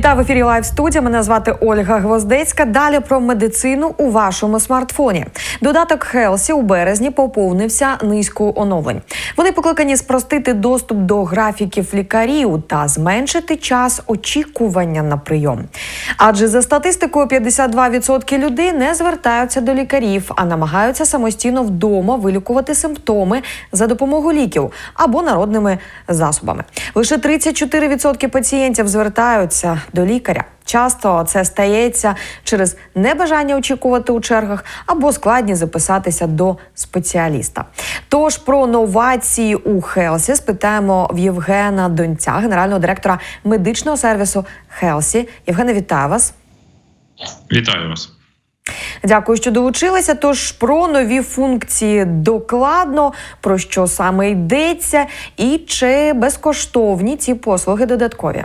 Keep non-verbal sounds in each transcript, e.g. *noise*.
Вітаю в ефірі Лайв студія. Мене звати Ольга Гвоздецька. Далі про медицину у вашому смартфоні. Додаток Хелсі у березні поповнився низкою оновлень. Вони покликані спростити доступ до графіків лікарів та зменшити час очікування на прийом. Адже за статистикою 52% людей не звертаються до лікарів, а намагаються самостійно вдома вилікувати симптоми за допомогою ліків або народними засобами. Лише 34% пацієнтів звертаються до лікаря. Часто це стається через небажання очікувати у чергах або складність записатися до спеціаліста. Тож про новації у Хелсі спитаємо в Євгена Донця, генерального директора медичного сервісу Хелсі. Євгене, вітаю вас. Вітаю вас. Дякую, що долучилися. Тож про нові функції докладно, про що саме йдеться, і чи безкоштовні ці послуги додаткові.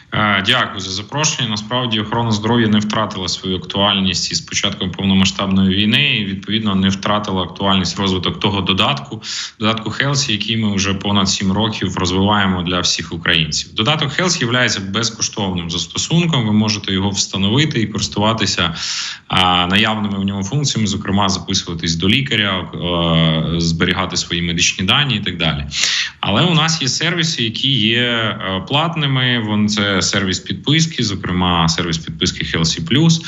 Дякую за запрошення. Насправді охорона здоров'я не втратила свою актуальність із початком повномасштабної війни, і відповідно не втратила актуальність розвиток того додатку, додатку Хелсі, який ми вже понад 7 років розвиваємо для всіх українців. Додаток Хелсі є безкоштовним застосунком. Ви можете його встановити і користуватися наявними в ньому функціями, зокрема, записуватись до лікаря, а, зберігати свої медичні дані і так далі. Але у нас є сервіси, які є е, платними. Вон це сервіс підписки, зокрема сервіс підписки Healthy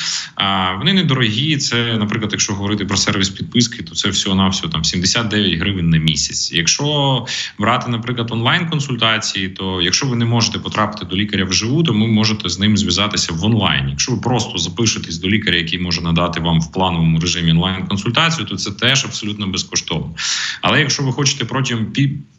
вони недорогі. Це, наприклад, якщо говорити про сервіс підписки, то це всього на всього там 79 гривень на місяць. Якщо брати, наприклад, онлайн консультації, то якщо ви не можете потрапити до лікаря вживу, то ви можете з ним зв'язатися в онлайні. Якщо ви просто запишетесь до лікаря, який може надати вам в плановому режимі онлайн консультацію, то це теж абсолютно безкоштовно. Але якщо ви хочете протягом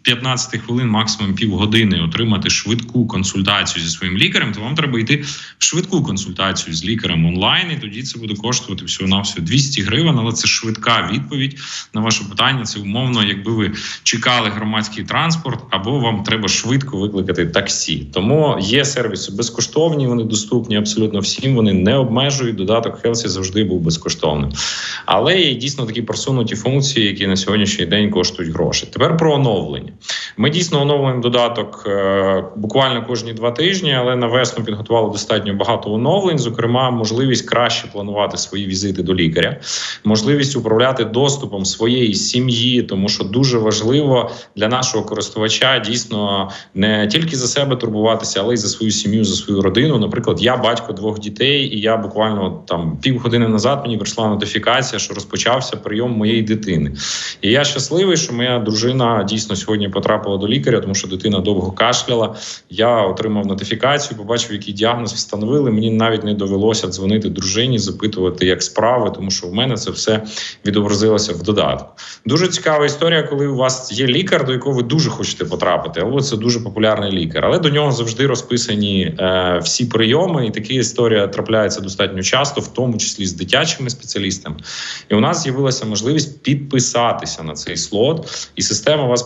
15 хвилин, максимум півгодини, отримати швидку консультацію зі своїм лікарем, то вам треба йти в швидку консультацію з лікарем онлайн, і тоді це буде коштувати всього на всього 200 гривень. Але це швидка відповідь на ваше питання. Це умовно, якби ви чекали громадський транспорт, або вам треба швидко викликати таксі. Тому є сервіси безкоштовні, вони доступні абсолютно всім. Вони не обмежують. Додаток Хелсі завжди був безкоштовним. Але є дійсно такі просунуті функції, які на сьогоднішній день коштують гроші. Тепер про оновлення. Ми дійсно оновлюємо додаток е, буквально кожні два тижні, але на весну підготували достатньо багато оновлень. Зокрема, можливість краще планувати свої візити до лікаря, можливість управляти доступом своєї сім'ї, тому що дуже важливо для нашого користувача дійсно не тільки за себе турбуватися, але й за свою сім'ю, за свою родину. Наприклад, я батько двох дітей, і я буквально там півгодини назад мені прийшла нотифікація, що розпочався прийом моєї дитини. І я щасливий, що моя дружина дійсно сьогодні потрапила до лікаря, тому що дитина довго кашляла. Я отримав нотифікацію, побачив, який діагноз встановили. Мені навіть не довелося дзвонити дружині, запитувати, як справи, тому що в мене це все відобразилося в додатку. Дуже цікава історія, коли у вас є лікар, до якого ви дуже хочете потрапити, або це дуже популярний лікар, але до нього завжди розписані е, всі прийоми, і така історія трапляється достатньо часто, в тому числі з дитячими спеціалістами. І у нас з'явилася можливість підписатися на цей слот, і система вас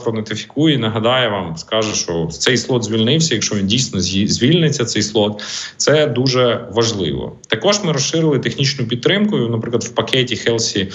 пронотифікує. і Нагадає вам, скаже, що цей слот звільнився. Якщо він дійсно звільниться, цей слот, це дуже важливо. Також ми розширили технічну підтримку. Наприклад, в пакеті Хелсі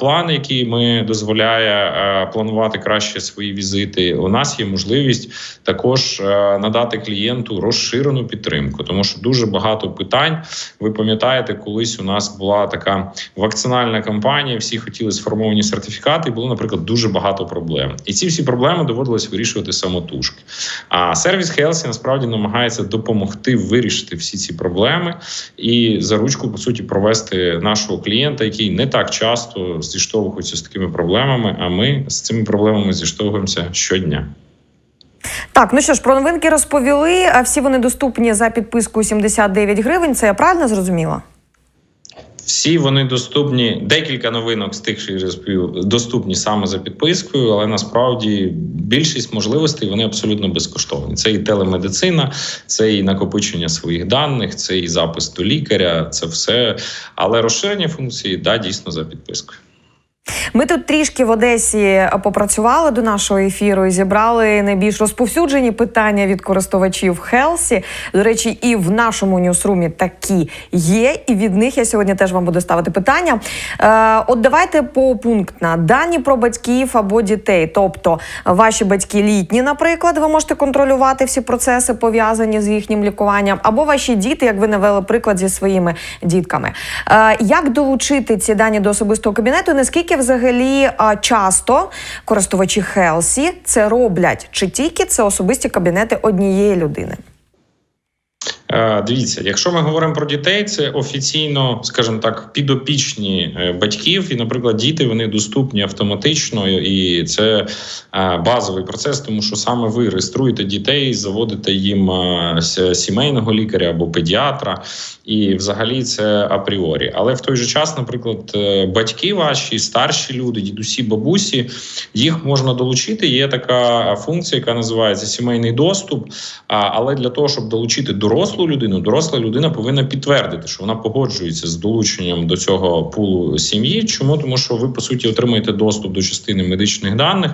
план, який ми дозволяє планувати краще свої візити. У нас є можливість також надати клієнту розширену підтримку, тому що дуже багато питань. Ви пам'ятаєте, колись у нас була така вакцинальна кампанія. Всі хотіли сформовані сертифікати. і Було, наприклад, дуже багато проблем, і ці всі проблеми доводилось вирішувати самотужки. А сервіс Хелсі насправді намагається допомогти вирішити всі ці проблеми і за ручку по суті провести нашого клієнта, який не так часто зіштовхується з такими проблемами. А ми з цими проблемами зіштовхуємося щодня. Так, ну що ж, про новинки розповіли. А всі вони доступні за підпискою 79 гривень. Це я правильно зрозуміла? Всі вони доступні. Декілька новинок з тих, що я розповів, доступні саме за підпискою, але насправді більшість можливостей вони абсолютно безкоштовні. Це і телемедицина, це і накопичення своїх даних, це і запис до лікаря, це все. Але розширення функції да дійсно за підпискою. Ми тут трішки в Одесі попрацювали до нашого ефіру і зібрали найбільш розповсюджені питання від користувачів Хелсі. До речі, і в нашому ньюсрумі такі є. І від них я сьогодні теж вам буду ставити питання. Е, от давайте попунктно. дані про батьків або дітей. Тобто, ваші батьки літні, наприклад, ви можете контролювати всі процеси пов'язані з їхнім лікуванням, або ваші діти, як ви навели приклад зі своїми дітками. Е, як долучити ці дані до особистого кабінету? і Наскільки взагалі часто користувачі Хелсі це роблять? Чи тільки це особисті кабінети однієї людини? Е, Дивіться, якщо ми говоримо про дітей, це офіційно, скажімо так, підопічні е, батьків, і, наприклад, діти вони доступні автоматично, і це е, базовий процес, тому що саме ви реєструєте дітей, заводите їм сімейного лікаря або педіатра, і взагалі це апріорі. Але в той же час, наприклад, батьки ваші, старші люди, дідусі, бабусі, їх можна долучити. Є така функція, яка називається сімейний доступ. Але для того, щоб долучити дорослу людину, доросла людина повинна підтвердити, що вона погоджується з долученням до цього пулу сім'ї. Чому тому, що ви по суті отримуєте доступ до частини медичних даних,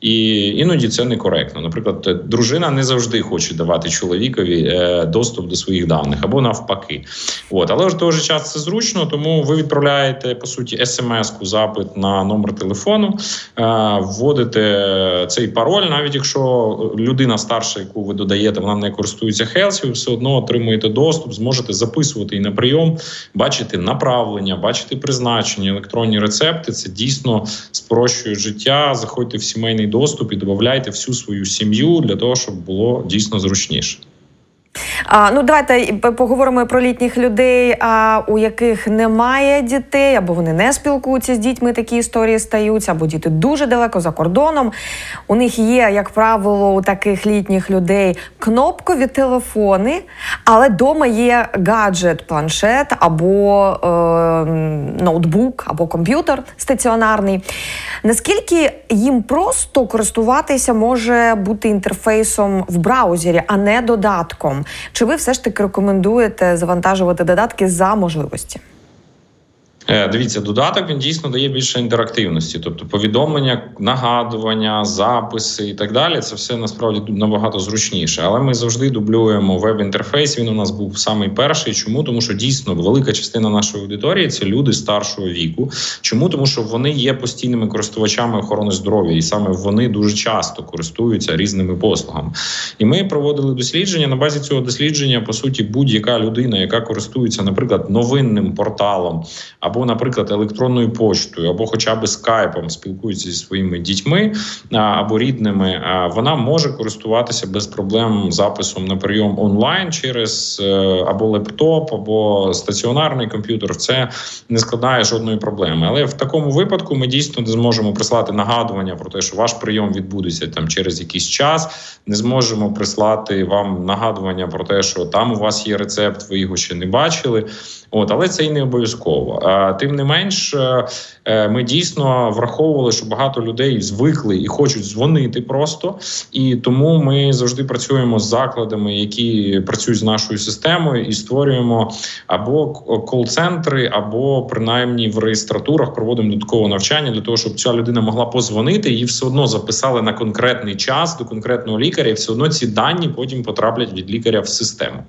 і іноді це некоректно. Наприклад, е, дружина не завжди хоче давати чоловікові е, доступ до своїх даних або навпаки. От, але ж той же час це зручно, тому ви відправляєте по суті смс-ку запит на номер телефону, е, вводите цей пароль, навіть якщо людина старша, яку ви додаєте, вона не користується Хелсі, все одно отримуєте доступ, зможете записувати і на прийом, бачити направлення, бачити призначення, електронні рецепти. Це дійсно спрощує життя. Заходьте в сімейний доступ і додавайте всю свою сім'ю для того, щоб було дійсно зручніше. А, ну давайте поговоримо про літніх людей, а, у яких немає дітей, або вони не спілкуються з дітьми. Такі історії стаються, або діти дуже далеко за кордоном. У них є, як правило, у таких літніх людей кнопкові телефони, але вдома є гаджет, планшет або е, ноутбук, або комп'ютер стаціонарний. Наскільки їм просто користуватися може бути інтерфейсом в браузері, а не додатком? Чи ви все ж таки рекомендуєте завантажувати додатки за можливості? Е, Дивіться, додаток він дійсно дає більше інтерактивності, тобто повідомлення, нагадування, записи і так далі. Це все насправді набагато зручніше. Але ми завжди дублюємо веб-інтерфейс. Він у нас був самий перший. Чому? Тому що дійсно велика частина нашої аудиторії це люди старшого віку. Чому? Тому що вони є постійними користувачами охорони здоров'я, і саме вони дуже часто користуються різними послугами. І ми проводили дослідження. На базі цього дослідження, по суті, будь-яка людина, яка користується, наприклад, новинним порталом або, наприклад, електронною поштою, або хоча б скайпом спілкується зі своїми дітьми або рідними, вона може користуватися без проблем записом на прийом онлайн через е, або лептоп, або стаціонарний комп'ютер. Це не складає жодної проблеми. Але в такому випадку ми дійсно не зможемо прислати нагадування про те, що ваш прийом відбудеться там через якийсь час. Не зможемо прислати вам нагадування про те, що там у вас є рецепт, ви його ще не бачили. От, але це і не обов'язково. Тим не менш, е, е, ми дійсно враховували, що багато людей звикли і хочуть дзвонити просто, і тому ми завжди працюємо з закладами, які працюють з нашою системою, і створюємо або кол-центри, або принаймні в реєстратурах проводимо додаткове навчання для того, щоб ця людина могла позвонити, її все одно записали на конкретний час до конкретного лікаря, і все одно ці дані потім потраплять від лікаря в систему.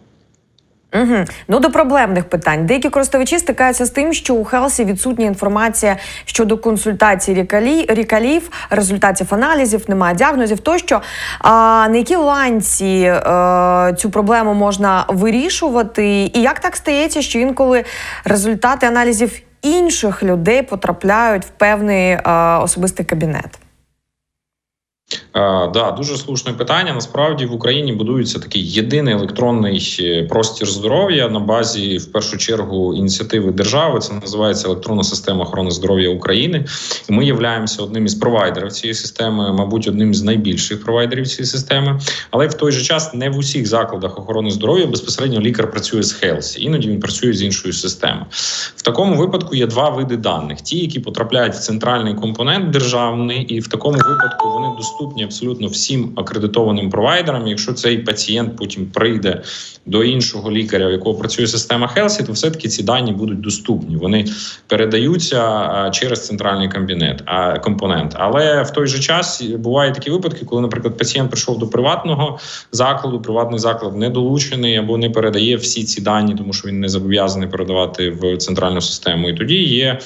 Угу. Ну до проблемних питань. Деякі користувачі стикаються з тим, що у Хелсі відсутня інформація щодо консультацій лікарів, результатів аналізів, немає діагнозів тощо. А на якій ланці е, цю проблему можна вирішувати? І як так стається, що інколи результати аналізів інших людей потрапляють в певний е, особистий кабінет? Е, да, дуже слушне питання. Насправді в Україні будується такий єдиний електронний е, простір здоров'я на базі, в першу чергу, ініціативи держави. Це називається електронна система охорони здоров'я України. І ми являємося одним із провайдерів цієї системи, мабуть, одним з найбільших провайдерів цієї системи. Але в той же час не в усіх закладах охорони здоров'я безпосередньо лікар працює з Хелсі. Іноді він працює з іншою системою. В такому випадку є два види даних: ті, які потрапляють в центральний компонент державний, і в такому випадку вони доступні доступні абсолютно всім акредитованим провайдерам. Якщо цей пацієнт потім прийде до іншого лікаря, у якого працює система Хелсі, то все таки ці дані будуть доступні. Вони передаються через центральний кабінет а компонент. Але в той же час бувають такі випадки, коли, наприклад, пацієнт прийшов до приватного закладу, приватний заклад не долучений або не передає всі ці дані, тому що він не зобов'язаний передавати в центральну систему. І тоді є е,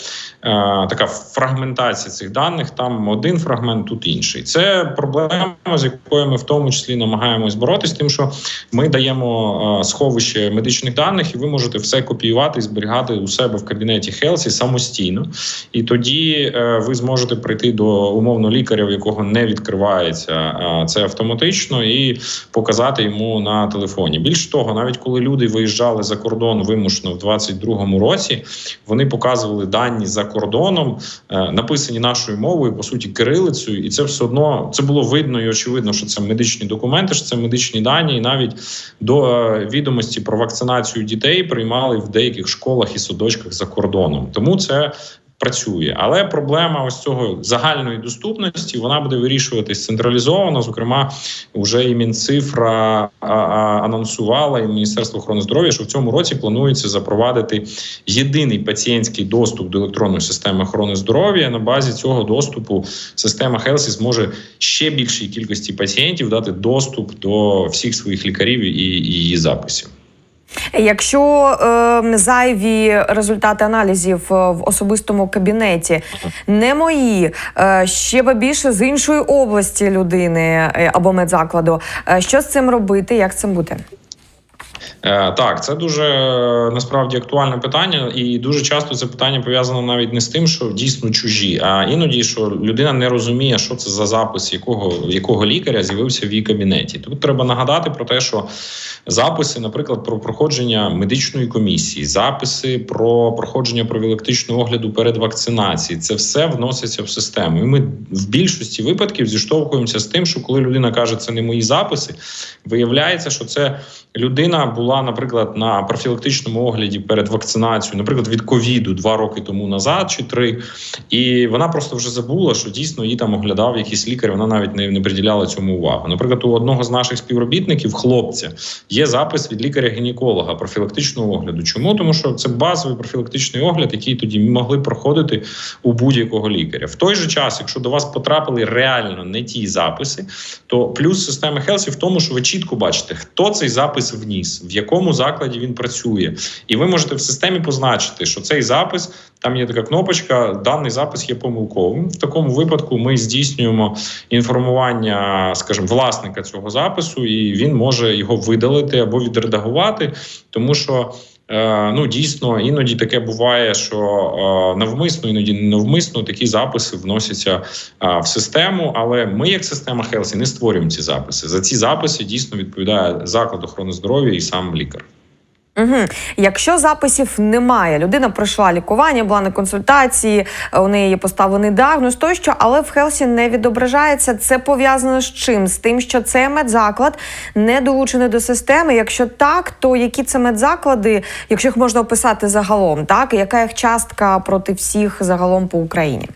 така фрагментація цих даних. Там один фрагмент, тут інший. Це проблема, з якою ми в тому числі намагаємось боротись, тим, що ми даємо е, сховище медичних даних, і ви можете все копіювати і зберігати у себе в кабінеті Хелсі самостійно. І тоді е, ви зможете прийти до умовно лікаря, в якого не відкривається е, це автоматично, і показати йому на телефоні. Більше того, навіть коли люди виїжджали за кордон вимушено в 22-му році, вони показували дані за кордоном, написані нашою мовою, по суті, кирилицею, і це все одно це було видно і очевидно, що це медичні документи, що це медичні дані, і навіть до е, відомості про вакцинацію дітей приймали в деяких школах і садочках за кордоном. Тому це. Працює, але проблема ось цього загальної доступності вона буде вирішуватись централізовано. Зокрема, вже і Мінцифра анонсувала і Міністерство охорони здоров'я, що в цьому році планується запровадити єдиний пацієнтський доступ до електронної системи охорони здоров'я. На базі цього доступу система Хелсі зможе ще більшій кількості пацієнтів дати доступ до всіх своїх лікарів і її записів. Якщо е, зайві результати аналізів е, в особистому кабінеті не мої, е, ще би більше з іншої області людини е, або медзакладу, е, що з цим робити? Як цим бути? Е, Так, це дуже е, насправді актуальне питання, і дуже часто це питання пов'язано навіть не з тим, що дійсно чужі, а іноді що людина не розуміє, що це за запис, якого якого лікаря з'явився в її кабінеті. Тут треба нагадати про те, що записи, наприклад, про проходження медичної комісії, записи про проходження профілактичного огляду перед вакцинацією, це все вноситься в систему. І ми в більшості випадків зіштовхуємося з тим, що коли людина каже, це не мої записи, виявляється, що це людина була, наприклад, на профілактичному огляді перед вакцинацією, наприклад, від ковіду два роки тому назад чи три, і вона просто вже забула, що дійсно її там оглядав якийсь лікар. Вона навіть не, не приділяла цьому увагу. Наприклад, у одного з наших співробітників, хлопця, є запис від лікаря-гінеколога профілактичного огляду. Чому тому, що це базовий профілактичний огляд, який тоді могли проходити у будь-якого лікаря. В той же час, якщо до вас потрапили реально не ті записи, то плюс системи Хелсі в тому, що ви чітко бачите, хто цей запис вніс, в якому закладі він працює, і ви можете в системі позначити, що цей запис там є така кнопочка, даний запис є помилковим. В такому випадку ми здійснюємо інформування, скажімо, власника цього запису, і він може його видалити або відредагувати, тому що. Е, Ну, дійсно, іноді таке буває, що е, навмисно, іноді не навмисно такі записи вносяться е, в систему. Але ми, як система Хелсі, не створюємо ці записи. За ці записи дійсно відповідає заклад охорони здоров'я і сам лікар. Угу. Якщо записів немає, людина пройшла лікування, була на консультації, е, у неї є поставлений діагноз тощо, але в Хелсі не відображається. Це пов'язано з чим? З тим, що цей медзаклад не долучений до системи. Якщо так, то які це медзаклади, якщо їх можна описати загалом, так яка їх частка проти всіх загалом по Україні?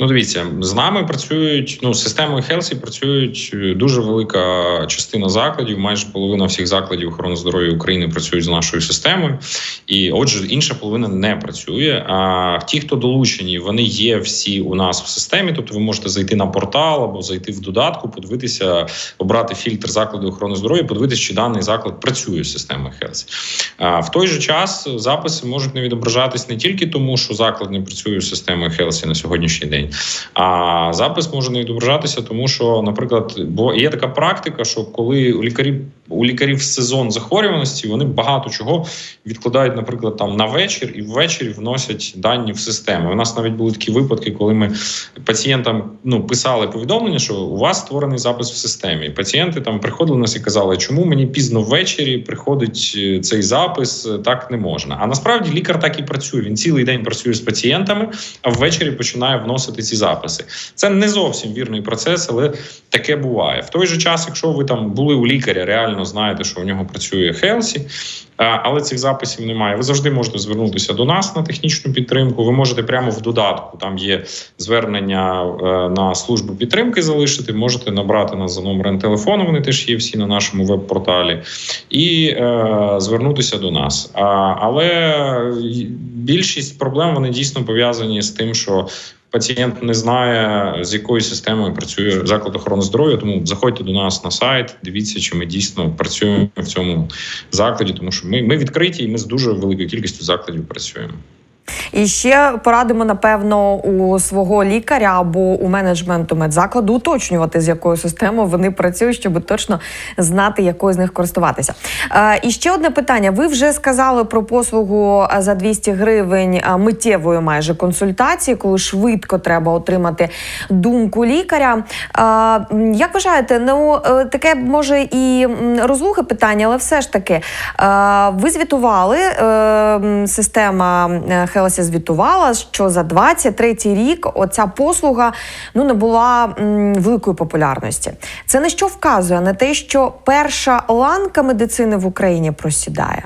Ну, дивіться, з нами працюють ну системою Хелсі працюють дуже велика частина закладів. Майже половина всіх закладів охорони здоров'я України працюють з нашою системою, і отже, інша половина не працює. А ті, хто долучені, вони є всі у нас в системі. Тобто, ви можете зайти на портал або зайти в додатку, подивитися, обрати фільтр закладу охорони здоров'я, подивитися, чи даний заклад працює з системою Хелсі. А в той же час записи можуть не відображатись не тільки тому, що заклад не працює з системою Хелсі на сьогоднішній день. А запис може не відображатися, тому що, наприклад, бо є така практика, що коли у лікарів у лікарів сезон захворюваності, вони багато чого відкладають, наприклад, там на вечір і ввечері вносять дані в систему. У нас навіть були такі випадки, коли ми пацієнтам ну писали повідомлення, що у вас створений запис в системі. І пацієнти там приходили нас і казали, чому мені пізно ввечері приходить е, цей запис, так не можна. А насправді лікар так і працює. Він цілий день працює з пацієнтами, а ввечері починає вносити вносити ці записи. Це не зовсім вірний процес, але таке буває. В той же час, якщо ви там були у лікаря, реально знаєте, що у нього працює Хелсі, але цих записів немає. Ви завжди можете звернутися до нас на технічну підтримку. Ви можете прямо в додатку. Там є звернення е, на службу підтримки. Залишити. Можете набрати нас за номером телефону. Вони теж є всі на нашому веб-порталі, і е, звернутися до нас. А, але більшість проблем вони дійсно пов'язані з тим, що пацієнт не знає, з якою системою працює заклад охорони здоров'я. Тому заходьте до нас на сайт, дивіться, чи ми дійсно працюємо в цьому закладі, тому що ми, ми відкриті і ми з дуже великою кількістю закладів працюємо. І ще порадимо, напевно, у свого лікаря або у менеджменту медзакладу уточнювати, з якою системою вони працюють, щоб точно знати, якою з них користуватися. Е, і ще одне питання. Ви вже сказали про послугу е, за 200 гривень е, миттєвої майже консультації, коли швидко треба отримати думку лікаря. Як вважаєте, ну таке може і розлуге питання, але все ж таки, ви звітували, е, система Хелсі звітувала, що за 23 рік оця послуга ну не була великої популярності. Це на що вказує на те, що перша ланка медицини в Україні просідає.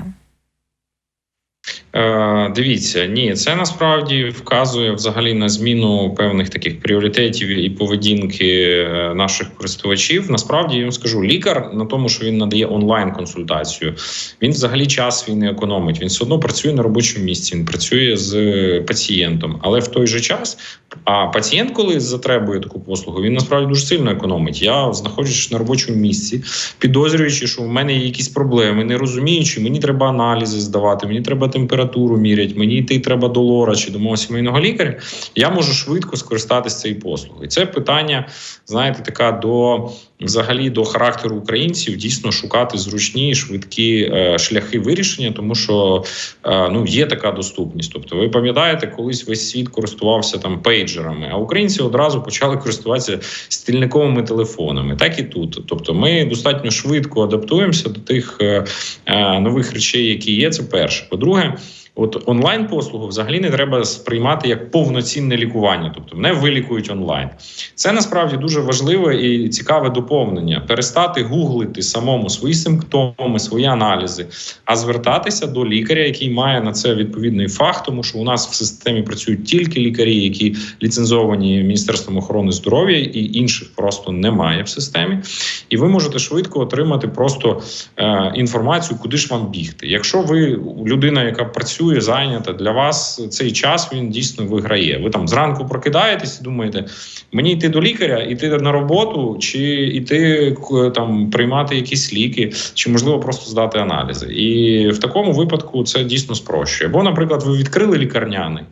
Е, дивіться, ні, це насправді вказує взагалі на зміну певних таких пріоритетів і поведінки е, наших користувачів. Насправді я вам скажу, лікар на тому, що він надає онлайн консультацію, він взагалі час він не економить. Він все одно працює на робочому місці, він працює з пацієнтом, але в той же час. А пацієнт, коли затребує таку послугу, він насправді дуже сильно економить. Я знаходжусь на робочому місці, підозрюючи, що в мене є якісь проблеми, не розуміючи, мені треба аналізи здавати, мені треба температуру міряти, мені йти треба до лора чи до мого сімейного лікаря. Я можу швидко скористатися цією послугою. Це питання, знаєте, така до взагалі до характеру українців дійсно шукати зручні швидкі е, шляхи вирішення, тому що е, ну є така доступність. Тобто, ви пам'ятаєте, колись весь світ користувався там пейджерами, а українці одразу почали користуватися стільниковими телефонами. Так і тут. Тобто, ми достатньо швидко адаптуємося до тих е, нових речей, які є. Це перше. По-друге. От онлайн послугу взагалі не треба сприймати як повноцінне лікування, тобто мене вилікують онлайн. Це насправді дуже важливе і цікаве доповнення: перестати гуглити самому свої симптоми, свої аналізи, а звертатися до лікаря, який має на це відповідний фах, тому що у нас в системі працюють тільки лікарі, які ліцензовані Міністерством охорони здоров'я, і інших просто немає в системі. І ви можете швидко отримати просто е, інформацію, куди ж вам бігти. Якщо ви людина, яка працює зайнята для вас цей час він дійсно виграє. Ви там зранку прокидаєтесь і думаєте, мені йти до лікаря, йти на роботу, чи йти там приймати якісь ліки, чи можливо просто здати аналізи. І в такому випадку це дійсно спрощує. Бо, наприклад, ви відкрили лікарняний.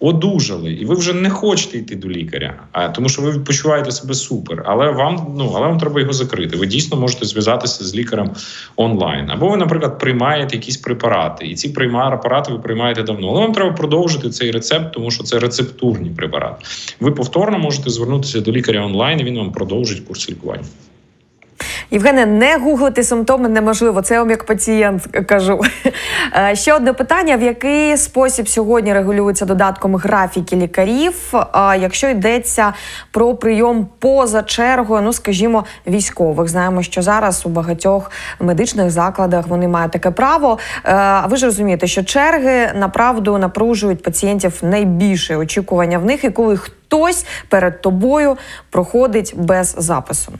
Одужали, і ви вже не хочете йти до лікаря, а тому, що ви відпочиваєте себе супер, але вам ну але вам треба його закрити. Ви дійсно можете зв'язатися з лікарем онлайн. Або ви, наприклад, приймаєте якісь препарати, і ці препарати ви приймаєте давно. Але вам треба продовжити цей рецепт, тому що це рецептурні препарати. Ви повторно можете звернутися до лікаря онлайн. і Він вам продовжить курс лікування. Євгене, не гуглити симптоми неможливо. Це я вам як пацієнт кажу. *laughs* Е, Ще одне питання: в який спосіб сьогодні регулюються додатком графіки лікарів, а якщо йдеться про прийом поза чергою, ну скажімо, військових? Знаємо, що зараз у багатьох медичних закладах вони мають таке право. Е, А ви ж розумієте, що черги направду напружують пацієнтів найбільше очікування в них, і коли хтось перед тобою проходить без запису.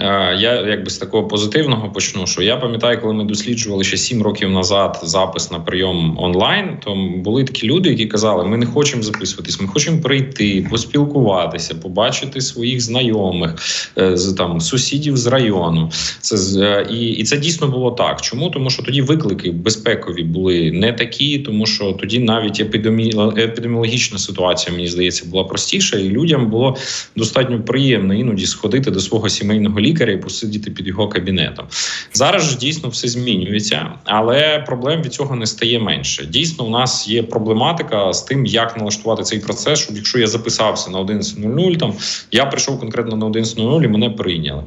Е, Я якби з такого позитивного почну, що я пам'ятаю, коли ми досліджували ще сім років назад запис на прийом онлайн, то були такі люди, які казали: ми не хочемо записуватись, ми хочемо прийти, поспілкуватися, побачити своїх знайомих е, з там сусідів з району. Це е, і, і це дійсно було так. Чому? Тому що тоді виклики безпекові були не такі, тому що тоді навіть епідемі... епідеміологічна ситуація, мені здається, була простіша, і людям було достатньо приємно іноді сходити до свого сімейного лікаря і посидіти під його кабінетом. Зараз ж дійсно все змінюється, але проблем від цього не стає менше. Дійсно, у нас є проблематика з тим, як налаштувати цей процес, щоб якщо я записався на 11.00, там я прийшов конкретно на 11.00 і мене прийняли.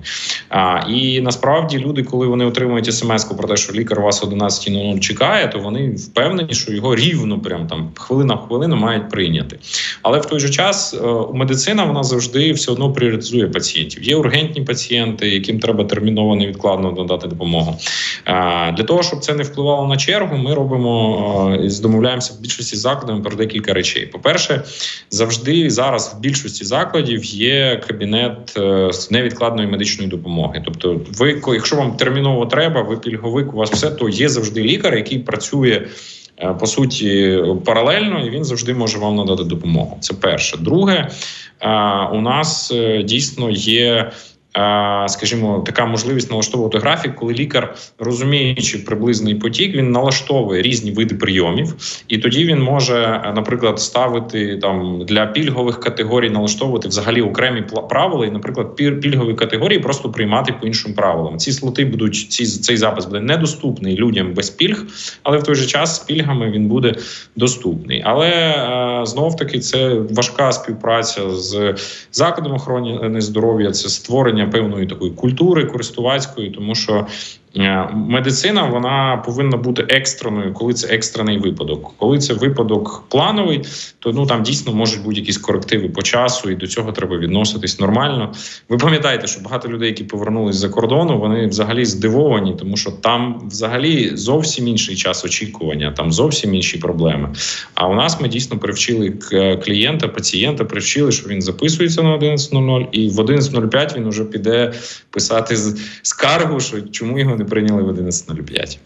А, і насправді люди, коли вони отримують смс про те, що лікар вас 11.00 чекає, то вони впевнені, що його рівно, прям там хвилина в хвилину мають прийняти. Але в той же час е, медицина вона завжди все одно пріоритизує пацієнтів. Є ургентні пацієнти, яким треба терміново невідкладно надати допомогу. Для того щоб це не впливало на чергу, ми робимо е, домовляємося в більшості закладів про декілька речей. По перше, завжди зараз в більшості закладів є кабінет е, невідкладної медичної допомоги. Тобто, ви якщо вам терміново треба, ви пільговик, у вас все то є завжди лікар, який працює. е, По суті, паралельно, і він завжди може вам надати допомогу. Це перше. Друге, е, у нас дійсно є, скажімо, така можливість налаштовувати графік, коли лікар, розуміючи приблизний потік, він налаштовує різні види прийомів, і тоді він може, наприклад, ставити там для пільгових категорій, налаштовувати взагалі окремі правила, і, наприклад, пільгові категорії просто приймати по іншим правилам. Ці слоти будуть ці цей запис буде недоступний людям без пільг, але в той же час з пільгами він буде доступний. Але е, знов таки це важка співпраця з закладом охорони здоров'я, це створення певної такої культури користувацької, тому що. Е, Медицина вона повинна бути екстреною, коли це екстрений випадок. Коли це випадок плановий, то ну там дійсно можуть бути якісь корективи по часу, і до цього треба відноситись нормально. Ви пам'ятаєте, що багато людей, які повернулись за кордону, вони взагалі здивовані, тому що там взагалі зовсім інший час очікування, там зовсім інші проблеми. А у нас ми дійсно привчили клієнта, пацієнта, привчили, що він записується на 11.00, і в 11.05 він вже піде писати скаргу, що чому його не прийняли в 11.05.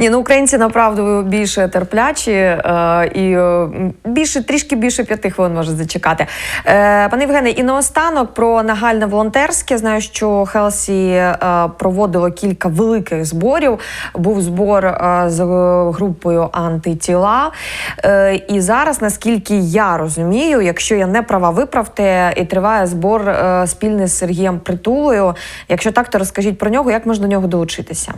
Ні, ну українці направду більше терплячі е, і е, більше трішки більше п'яти хвилин може зачекати. Е, пане Євгене, і наостанок про нагальне волонтерське. Знаю, що Хелсі е, проводило кілька великих зборів. Був збор е, з групою антитіла. Е, і зараз, наскільки я розумію, якщо я не права, виправте, і триває збор е, спільний з Сергієм Притулою. Якщо так, то розкажіть про нього, як можна до нього долучитися.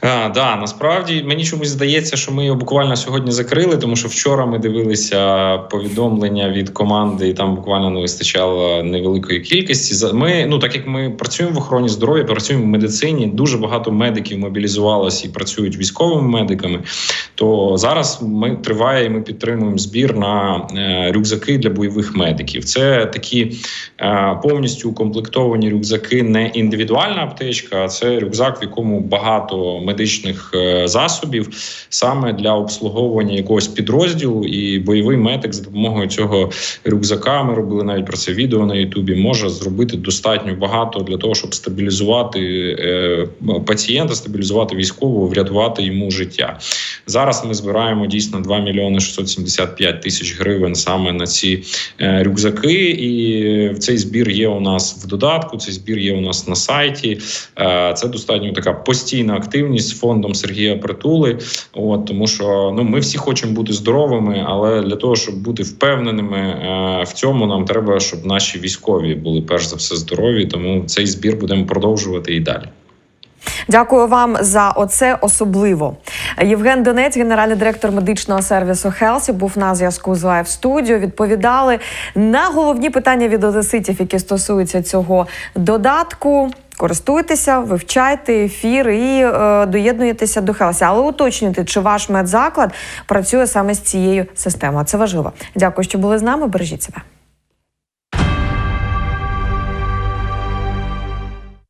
А, да, насправді мені чомусь здається, що ми його буквально сьогодні закрили, тому що вчора ми дивилися повідомлення від команди, і там буквально не вистачало невеликої кількості. Ми, ну так як ми працюємо в охороні здоров'я, працюємо в медицині. Дуже багато медиків мобілізувалося і працюють військовими медиками. То зараз ми триває, і ми підтримуємо збір на е, рюкзаки для бойових медиків. Це такі е, повністю укомплектовані рюкзаки, не індивідуальна аптечка, а це рюкзак, в якому багато медичних е, засобів саме для обслуговування якогось підрозділу. І бойовий медик за допомогою цього рюкзака. Ми робили навіть про це відео на Ютубі. Може зробити достатньо багато для того, щоб стабілізувати е, пацієнта, стабілізувати військового, врятувати йому життя. Зараз ми збираємо дійсно 2 мільйони 675 тисяч гривень саме на ці е, рюкзаки. І цей збір є у нас в додатку. Цей збір є у нас на сайті. Це достатньо така постійна активність з фондом Сергія Притули. От тому, що ну ми всі хочемо бути здоровими, але для того, щоб бути впевненими е, в цьому, нам треба, щоб наші військові були перш за все здорові. Тому цей збір будемо продовжувати і далі. Дякую вам за оце особливо. Євген Донець, генеральний директор медичного сервісу Хелсі, був на зв'язку з Лайв студіо. Відповідали на головні питання від одеситів, які стосуються цього додатку. Користуйтеся, вивчайте ефір і е, доєднуєтеся до Хелсі. Але уточнюйте, чи ваш медзаклад працює саме з цією системою. Це важливо. Дякую, що були з нами. Бережіть себе.